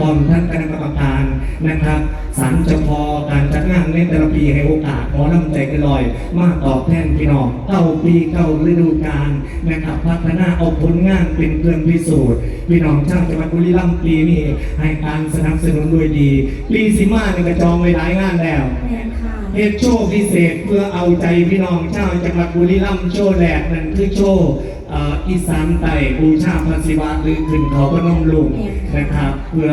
พร้อมท่านคณะกรรมการนะครับสารเจ้าพอการจัดงานในแต่ละปีให้โอกาสขอน้ำใจกันลอย มาตอบแทนพี่น้องเก้าปีเก้าฤดูกาลนะครับพัฒนาเอาผลงานเป็นเครื่องพิสูจน์พี่น้องชาวจังหวัดบุรีรัมย์ปีนี้ให้การสนับสนุนด้วยดีปีสิมาเนี่ยก็จองไว้หลายงานแล้วแม่นค่ะเหตุโชว์พิเศษเพื่อเอาใจพี่น้องชาวจังหวัดบุรีรัมย์โชว์แหลกนั่นคือโชว์เอ่ออีสานไต่บูชาพระศิวะหรือขึ้นเขาพนมลุงนะครับ เพื่อ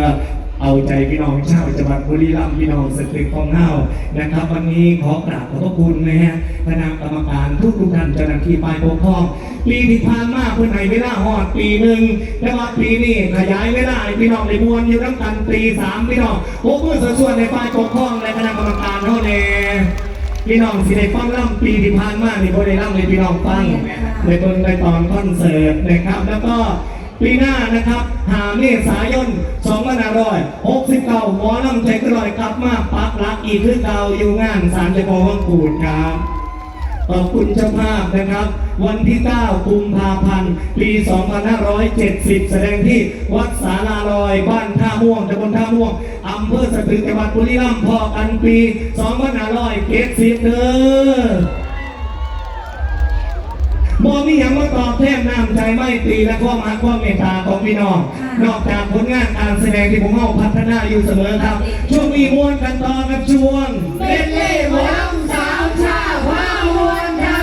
เอาใจพี่น้องชาวจังหวัดบุรีรัมย์พี่น้องสตรีของเฮานะครับ วันนี้ขอกราบขอบพระคุณนะฮะคณะกรรมการทุกทุกๆท่านเจ้าหน้าที่ฝ่ายปกครองปีที่ผ่านมาเพื่อนไหนเวลาหอดปีหนึ่งแต่ว่าปีนี้ขยายเวลาให้พี่น้องในมวลอยู่น้ำกันปีสามพี่น้องพวกเพื่อนส่วนในฝ่ายปกครองและคณะกรรมการเท่านี้ พี่น้องสิได้ฟังล่ำปีที่ผ่านมานี่บ่ได้ล่ำเลยพี่น้องฟังในต้นในตอนคอนเสิร์ตนะครับ แล้วก็ปีหน้านะครับ หาเมษายน2569หมอลำใจกระลอยกลับมาปักหลักอีกคือเก่าอยู่งานสารเจ้าพ่อวังกูดครับขอบคุณเจ้าภาพนะครับ วันที่ 9 กุมภาพันธ์ ปี 2570 แสดงที่วัดสาลาลอยบ้าน ม่วงตำบลท่าม่วงอำเภอสตึกจังหวัดบุรีรัมย์พอกันปี2570เด้อบ่มีอย่างมาตอบแทนน้ำใจไม่ตรีและความรักความเมตตาของพี่น้อง นอกจากผลงานการแสดงที่ผมเอาพัฒนาอยู่เสมอครับ ช่วงนี้ม้วนกันต่อกับช่วง เป็นเล่หมอลำสาวชาว้าววนค่ะนี่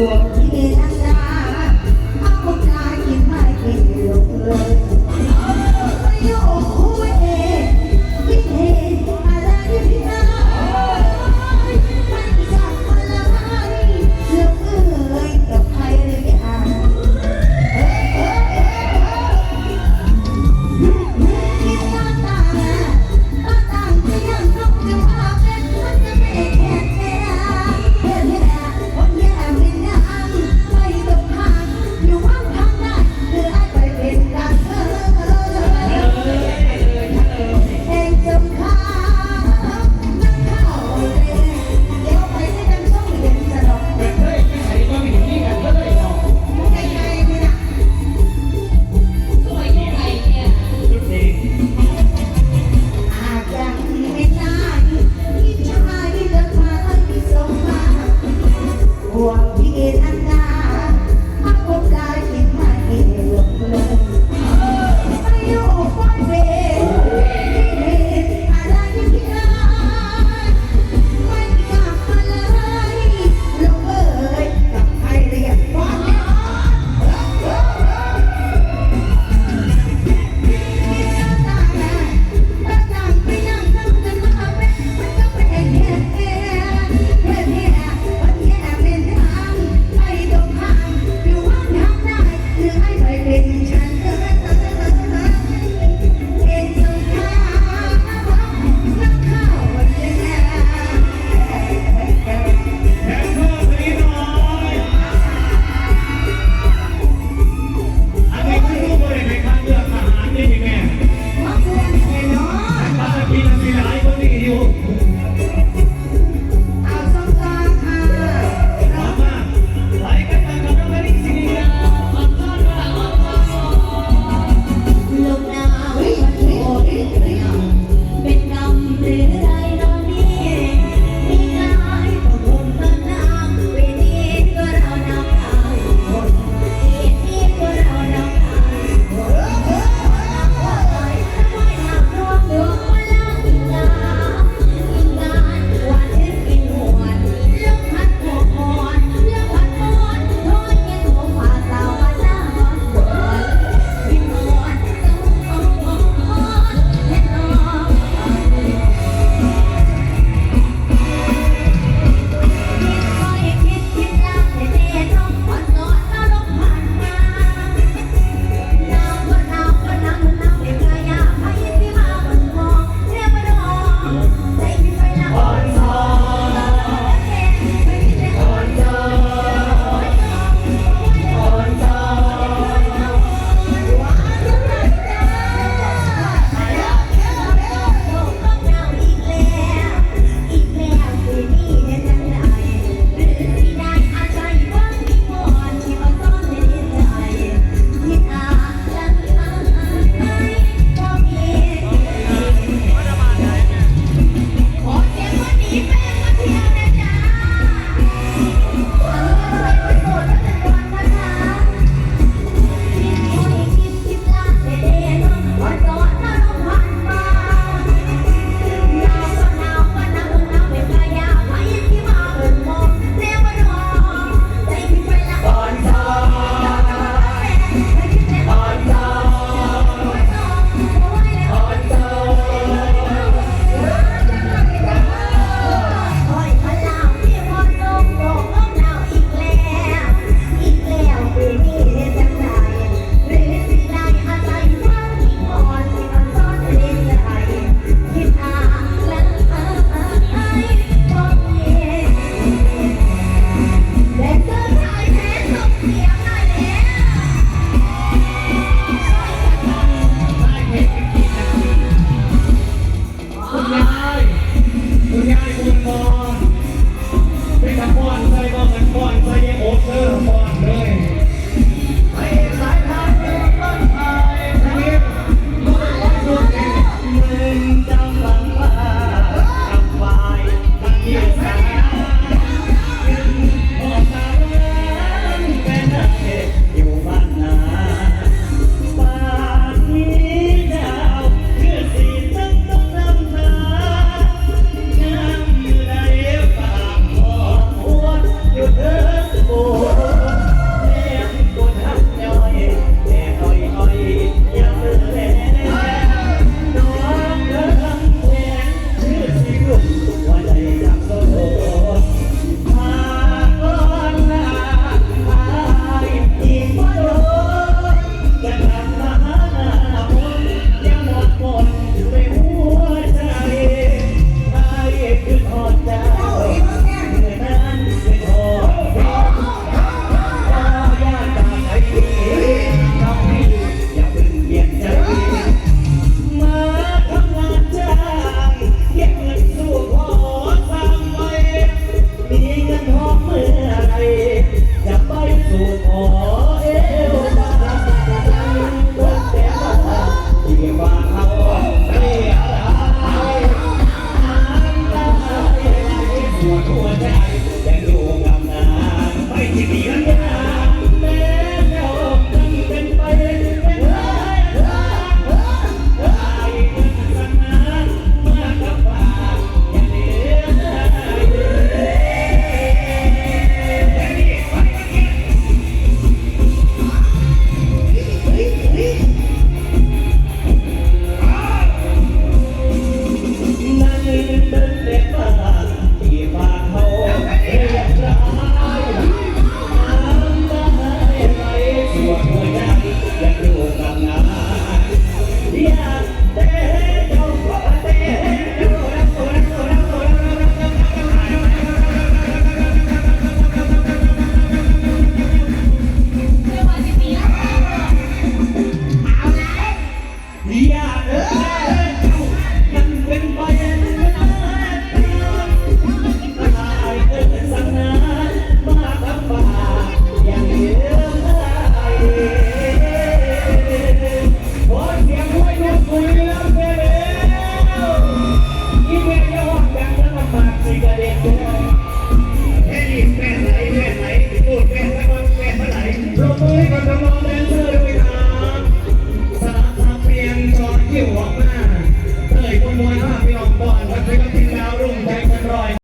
Thank you.